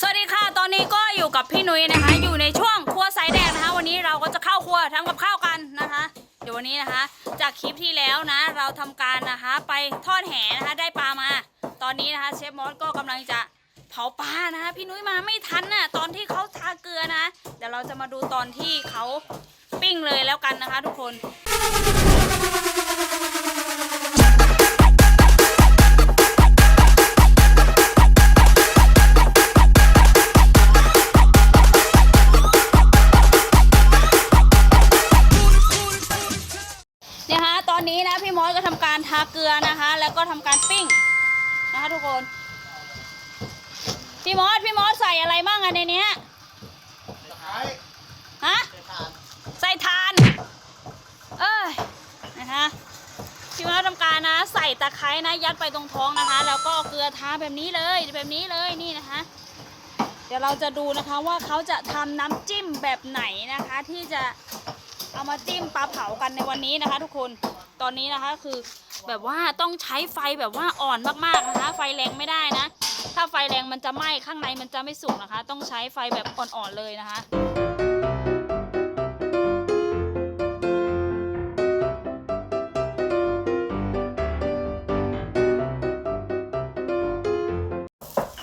สวัสดีค่ะ ตอนนี้ก็อยู่กับพี่นุ้ยนะคะ อยู่ในช่วงครัวสายแดงนะคะ วันนี้เราก็จะเข้าครัวทำกับข้าวกันนะคะ เดี๋ยววันนี้นะคะ จากคลิปที่แล้วนะ เราทำการนะคะ ไปทอดแหนะคะ ได้ปลามา ตอนนี้นะคะเชฟมอสก็กำลังจะเผาปลานะคะ พี่นุ้ยมาไม่ทันน่ะตอนที่เขาทาเกลือนะ เดี๋ยวเราจะมาดูตอนที่เขาปิ้งเลยแล้วกันนะคะ ทุกคน อนนี้นะพี่มอสก็ทำการทาเกลือนะคะ แล้วก็ทำการปิ้งนะคะทุกคน พี่มอสพี่มอสใส่อะไรบ้างอะในเนี้ยฮะใส่ทานเอ้ยนะคะพี่มอสทำการนะ ใส่ตะไคร้นะยัดไปตรงท้องนะคะ แล้วก็เอาเกลือทาแบบนี้เลยแบบนี้เลยนี่นะคะ เดี๋ยวเราจะดูนะคะว่าเขาจะทำน้ำจิ้มแบบไหนนะคะที่จะเอามาจิ้มปลาเผากันในวันนี้นะคะทุกคน ตอนนี้นะคะคือแบบว่าต้องใช้ไฟแบบว่าอ่อนมากๆนะคะ ไฟแรงไม่ได้นะ ถ้าไฟแรงมันจะไหม้ข้างในมันจะไม่สุกนะคะ ต้องใช้ไฟแบบอ่อนๆเลยนะคะ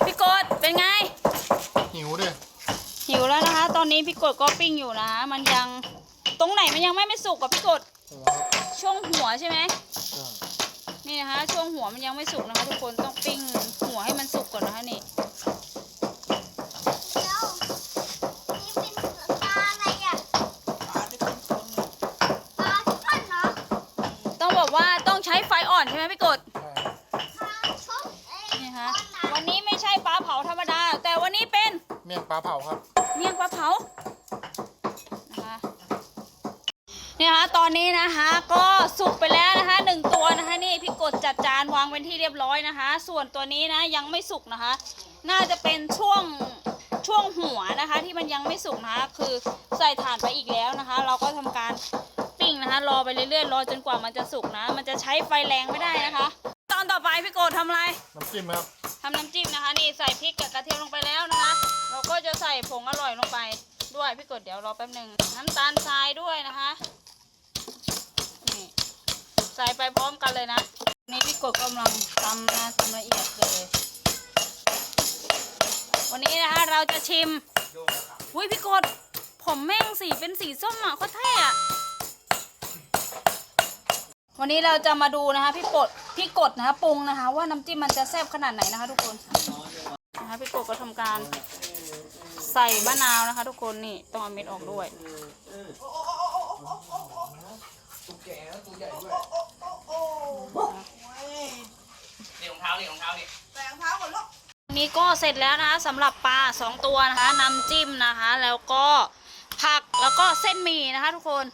พี่กดเป็นไง หิวดิหิวแล้วนะคะ ตอนนี้พี่กดก็ปิ้งอยู่นะคะมันยังตรงไหนมันยังไม่ไม่สุกกับพี่กดหัวครับ ช่วงหัวใช่ไหมใช่นี่นะคะ ช่วงหัวมันยังไม่สุกนะคะ ทุกคนต้องปิ้งหัวให้มันสุกก่อนนะคะนี่แล้วนี่เป็นปลาอะไรอะปลาที่ก้นเหรอต้องบอกว่าต้องใช้ไฟอ่อนใช่ไหมพี่กดใช่ปลาชุบเอ้ยนี่คะก้นวันนี้ไม่ใช่ปลาเผาธรรมดา แต่วันนี้เป็นเมี่ยงปลาเผาครับ เมี่ยงปลาเผานะคะ เนี่ยคะตอนนี้นะคะก็สุกไปแล้วนะคะหนึ่งตัวนะคะนี่พี่กดจัดจานวางเป็นที่เรียบร้อยนะคะ ส่วนตัวนี้นะยังไม่สุกนะคะ น่าจะเป็นช่วงช่วงหัวนะคะ ที่มันยังไม่สุกนะคะคือใส่ถ่านไปอีกแล้วนะคะ เราก็ทำการปิ้งนะคะรอไปเรื่อยๆรอจนกว่ามันจะสุกนะ มันจะใช้ไฟแรงไม่ได้นะคะ ตอนต่อไปพี่โกดทำอะไรน้ำจิ้มครับทำน้ำจิ้มนะคะนี่ใส่พริกกับกระเทียมลงไปแล้วนะคะ เราก็จะใส่ผงอร่อยลงไปด้วยพี่กดเดี๋ยวรอแป๊บหนึ่งน้ำตาลทรายด้วยนะคะนี่ ใส่ไปพร้อมกันเลยนะ นี่พี่กดกำลังตำนะตำละเอียดเลย วันนี้นะคะเราจะชิมอุ้ยพี่กดผมแม่งสีเป็นสีส้มอะโคตรเท่อะวันนี้เราจะมาดูนะคะพี่กดพี่กดนะคะปรุงนะคะ ว่าน้ำจิ้มมันจะแซ่บขนาดไหนนะคะ ทุกคนนะคะพี่กดก็ทำการใส่มะนาวนะคะ ทุกคนนี่ต้องเอาเม็ดออกด้วยเรียกรองเท้าเรียกรองเท้าดิ อั นนี้ก็เสร็จแล้วนะคะสำหรับปลาสองตัวนะคะน้ำจิ้มนะคะ แล้วก็ผักแล้วก็เส้นหมี่นะคะ ทุกคน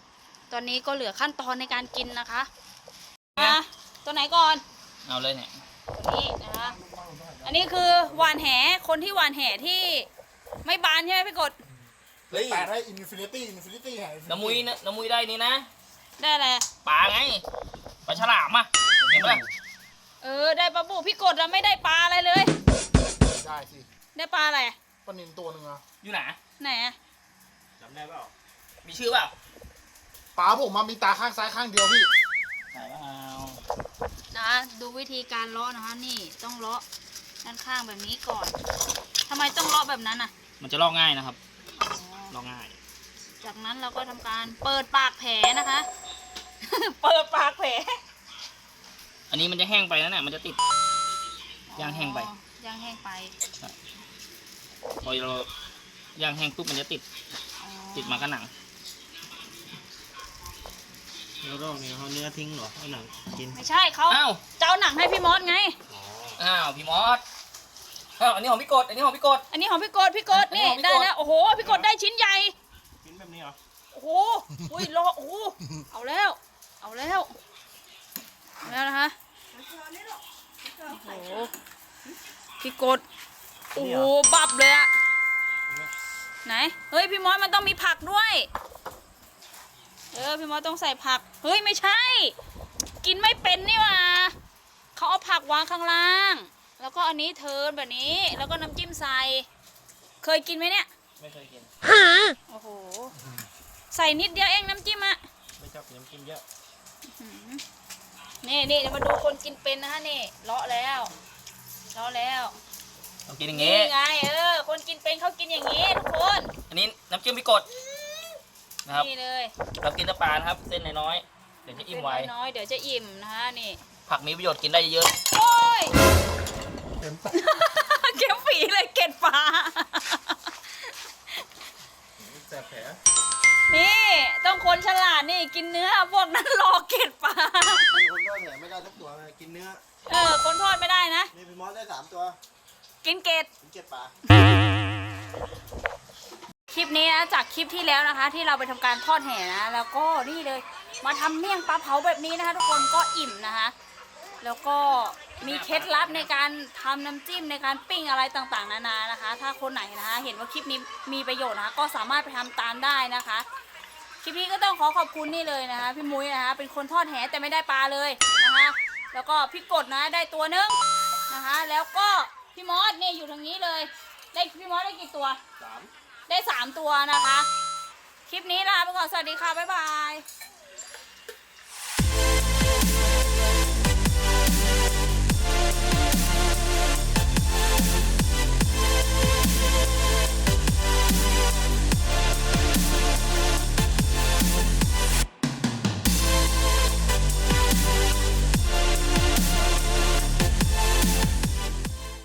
ตอนนี้ก็เหลือขั้นตอนในการกินนะคะอะตัวไหนก่อนเอาเลยเนี่ยตัวนี้นะคะอันนี้คือหวานแหคนที่หวานแหที่ไม่บานใช่ไหมพี่กดเฮ้ยแปดให้อินฟินิตี้อินฟินิตี้ไงน้ำมุยนะน้ำมุยได้นี่นะได้อะไรปลาไงปลาฉลามอะเห็นปะเออได้ปลาบูพี่กดแล้วไม่ได้ปลาอะไรเลย ได้สิได้ปลาอะไรปลานินตัวหนึ่งอะอยู่ไหนไหนอะจำได้เปล่ามีชื่อเปล่าปลาผมมามีตาข้างซ้ายข้างเดียวพี่ไหนเปล่านะดูวิธีการเลาะนะคะนี่ต้องเลาะด้านข้างแบบนี้ก่อนทำไมต้องเลาะแบบนั้นอะมันจะลอกง่ายนะครับอ๋อลอกง่าย จากนั้นเราก็ทำการเปิดปากแผลนะคะ เปิดปากแผลอันนี้มันจะแห้งไปแล้วเนี่ยมันจะติดย่างแห้งไป อ๋อ ย่างแห้งไป พอเราย่างแห้งปุ๊บมันจะติด อ๋อติดมากับหนัง แล้วรอบนี้เขาเนื้อทิ้งเหรอเอาหนังกินไม่ใช่เขาอ้าว จะเอาหนังให้พี่มอสไงอ้าว พี่มอส อ้าว อันนี้ของพี่กด อันนี้ของพี่กด อันนี้ของพี่กดพี่กดอันนี้นี่ของพี่ได้กด แล้วโอ้โหพี่กดได้ชิ้นใหญ่ กินแบบนี้เหรอโอ้โหอุ้ยรอโอ้โหเอาแล้ว เอาแล้วเอาแล้วนะคะโอ้โห พี่กดโอ้โหบับเลยอะไหน เฮ้ยพี่มอสมันต้องมีผักด้วย เออพี่มอสต้องใส่ผัก เฮ้ยไม่ใช่ กินไม่เป็นนี่หว่าเขาเอาผักวางข้างล่าง แล้วก็อันนี้เทิร์นแบบนี้ แล้วก็น้ำจิ้มใส่ เคยกินไหมเนี่ย ไม่เคยกินโอ้โห ใส่นิดเดียวเองน้ำจิ้มอะไม่ชอบกินน้ำจิ้มเยอะนี่นี่เดี๋ยวมาดูคนกินเป็นนะฮะนี่เลาะแล้ว เลาะแล้วต้องกินอย่างนี่งี้ไงเออ คนกินเป็นเขากินอย่างนี้ทุกคนอันนี้น้ำจิ้มพิกดนะครับ นี่เลยเรากินแต่ปลานะครับ เส้นน้อยๆเดี๋ยวจะอิ่มไวเส้นน้อยๆเดี๋ยวจะอิ่มนะฮะนี่ผักมีประโยชน์กินได้เยอะโอ้ย เต็มปากเก็บฝีเลยเก็ดปลาแสบแผลนี่ ต้องคนฉลาดนี่กินเนื้อพวกนั้นรอเก็ดปลา มีคนก็แถมไม่ได้สักตัว เลยกินเนื้อเออคนทอดไม่ได้นะนี่พี่มอสได้สามตัวกินเก็ดกินเจ็ดปลาคลิปนี้นะจากคลิปที่แล้วนะคะ ที่เราไปทำการทอดแห่นะ แล้วก็นี่เลยมาทำเมี่ยงปลาเผาแบบนี้นะคะ ทุกคนก็อิ่มนะคะ แล้วก็มีเคล็ดลับในการทำน้ำจิ้มในการปิ้งอะไรต่างๆ นานานะคะ ถ้าคนไหนนะคะ เห็นว่าคลิปนี้มีประโยชน์นะคะ ก็สามารถไปทำตามได้นะคะ คลิปนี้ก็ต้องขอขอบคุณนี่เลยนะคะ พี่มุ้ยนะคะ เป็นคนทอดแหแต่ไม่ได้ปลาเลยนะคะ แล้วก็พี่กดนะได้ตัวนึงนะคะแล้วก็พี่มอสเนี่ยอยู่ทางนี้เลย ได้พี่มอสได้กี่ตัวสามได้สามตัวนะคะ คลิปนี้ลาไปก่อนสวัสดีค่ะบ๊ายบาย